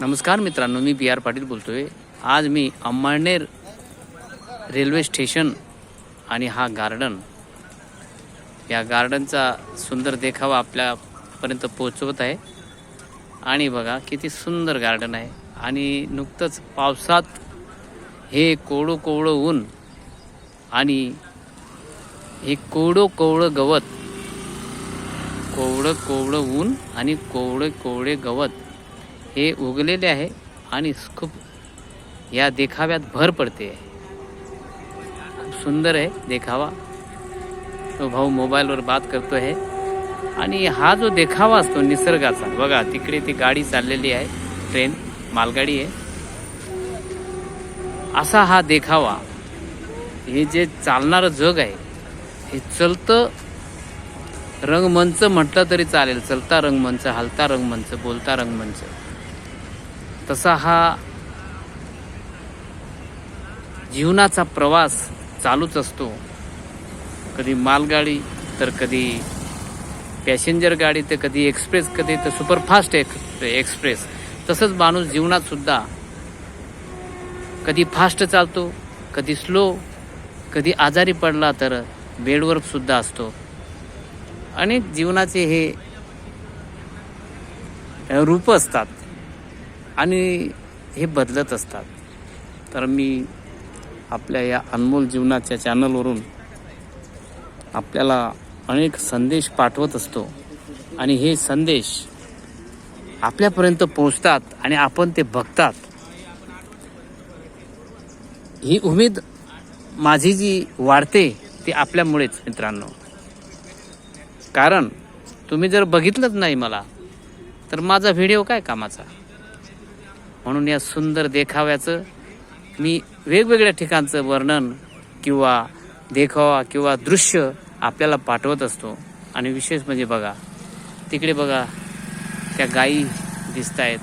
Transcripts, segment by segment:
नमस्कार मित्रांनो मी बी आर पाटील बोलतोय. आज मी अंमळनेर रेल्वे स्टेशन आणि हा गार्डन या गार्डनचा सुंदर देखावा आपल्यापर्यंत पोहोचवत आहे. आणि बघा किती सुंदर गार्डन आहे. आणि नुकतंच पावसात हे कोवळं कोवळं ऊन आणि हे कोवळं कोवळं गवत कोवळं कोवळं ऊन आणि कोवळे कोवळे गवत हे उगलेले आहे आणि खूप या देखाव्यात भर पडते. खूप सुंदर आहे देखावा. तो भाऊ मोबाईलवर बात करतो आहे आणि हा जो देखावा असतो निसर्गाचा बघा तिकडे ती गाडी चाललेली आहे ट्रेन मालगाडी आहे. असा हा देखावा हे जे चालणारं जग आहे हे चलतं रंगमंच म्हटलं तरी चालेल. चलता रंगमंच हलता रंगमंच बोलता रंगमंच. तसा हा जीवनाचा प्रवास चालूच असतो. कधी मालगाडी तर कधी पॅसेंजर गाडी तर कधी एक्सप्रेस कधी तर सुपरफास्ट एक एक्सप्रेस. तसंच माणूस जीवनात सुद्धा कधी फास्ट चालतो कधी स्लो कधी आजारी पडला तर बेडवर्कसुद्धा असतो. अनेक जीवनाचे हे रूप असतात. आणि हे बदलत असतात. तर मी आपल्या या अनमोल जीवनाच्या चॅनलवरून आपल्याला अनेक संदेश पाठवत असतो. आणि हे संदेश आपल्यापर्यंत पोचतात आणि आपण ते बघतात. ही उमेद माझी जी वाढते ती आपल्यामुळेच मित्रांनो. कारण तुम्ही जर बघितलंच नाही मला तर माझा व्हिडिओ काय कामाचा? म्हणून या सुंदर देखाव्याचं मी वेगवेगळ्या ठिकाणचं वर्णन किंवा देखावा किंवा दृश्य आपल्याला पाठवत असतो. आणि विशेष म्हणजे बघा तिकडे बघा त्या गायी दिसत आहेत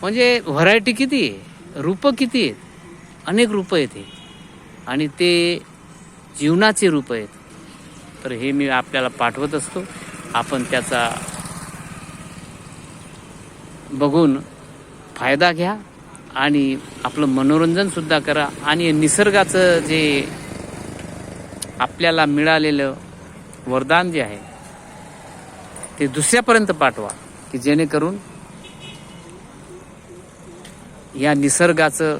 म्हणजे व्हरायटी किती आहे? रूपं किती आहेत? अनेक रूपं आहेत हे आणि ते जीवनाचे रूप आहेत. तर हे मी आपल्याला पाठवत असतो. आपण त्याचा बघून फायदा घ्या आणि आपलं मनोरंजन सुद्धा करा. आणि निसर्गाचं जे आपल्याला मिळालेलं वरदान जे आहे ते दुसऱ्यापर्यंत पाठवा की जेणेकरून या निसर्गाचं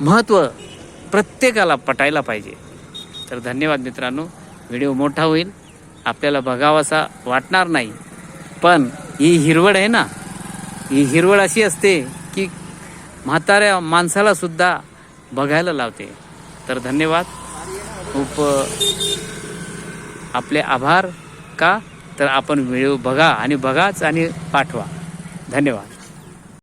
महत्त्व प्रत्येकाला पटायला पाहिजे. तर धन्यवाद मित्रांनो. व्हिडिओ मोठा होईल. आपल्याला बघावासा वाटणार नाही. पण ही हिरवळ आहे ना ही हिरवळ अशी असते की म्हाताऱ्या माणसाला सुद्धा बघायला लावते. तर धन्यवाद. खूप आपले आभार का? तर आपण व्हिडिओ बघा आणि बघाच आणि पाठवा. धन्यवाद.